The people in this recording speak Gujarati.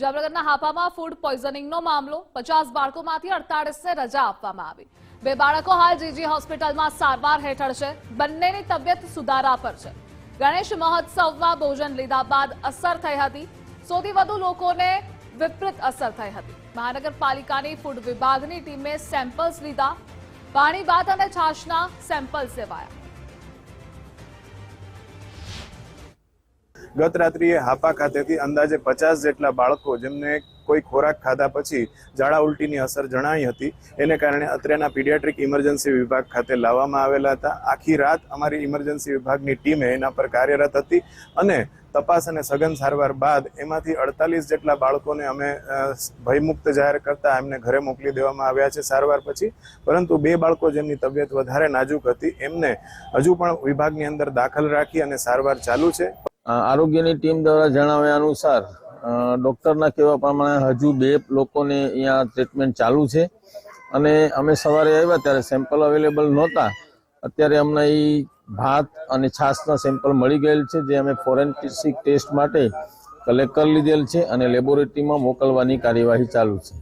જામનગરના હાપામાં ફૂડ પોઈઝનિંગનો મામલો. પચાસ બાળકોમાંથી અડતાળીસને રજા આપવામાં આવી. બે બાળકો હાલ જીજી હોસ્પિટલમાં સારવાર હેઠળ છે. બંનેની તબિયત સુધારા પર છે. ગણેશ મહોત્સવમાં ભોજન લીધા બાદ અસર થઈ હતી. સૌથી વધુ લોકોને વિપરીત અસર થઈ હતી. મહાનગરપાલિકાની ફૂડ વિભાગની ટીમે સેમ્પલ્સ લીધા. પાણી, ભાત અને છાશના સેમ્પલ્સ લેવાયા. ગત રાત્રિએ હાપા ખાતેથી અંદાજે પચાસ જેટલા બાળકો જેમને કોઈ ખોરાક ખાધા પછી ઝાડા ઉલટીની અસર જણાઈ હતી. એને કારણે અત્રેના પીડિયાટ્રિક ઇમરજન્સી વિભાગ ખાતે લાવવામાં આવેલા હતા. આખી રાત અમારી ઇમરજન્સી વિભાગની ટીમે એના પર કાર્યરત હતી અને તપાસ અને સઘન સારવાર બાદ એમાંથી અડતાલીસ જેટલા બાળકોને અમે ભયમુક્ત જાહેર કરતા એમને ઘરે મોકલી દેવામાં આવ્યા છે સારવાર પછી. પરંતુ બે બાળકો જેમની તબિયત વધારે નાજુક હતી, એમને હજુ પણ વિભાગની અંદર દાખલ રાખી અને સારવાર ચાલુ છે. આરોગ્યની ટીમ દ્વારા જણાવ્યા અનુસાર ડૉક્ટરના કહેવા પ્રમાણે હજુ બે લોકોને અહીંયા ટ્રીટમેન્ટ ચાલુ છે. અને અમે સવારે આવ્યા ત્યારે સેમ્પલ અવેલેબલ નહોતા. અત્યારે અમને એ ભાત અને છાશના સેમ્પલ મળી ગયેલ છે, જે અમે ફોરેન્સિક ટેસ્ટ માટે કલેક્ટ કરી લીધેલ છે અને લેબોરેટરીમાં મોકલવાની કાર્યવાહી ચાલુ છે.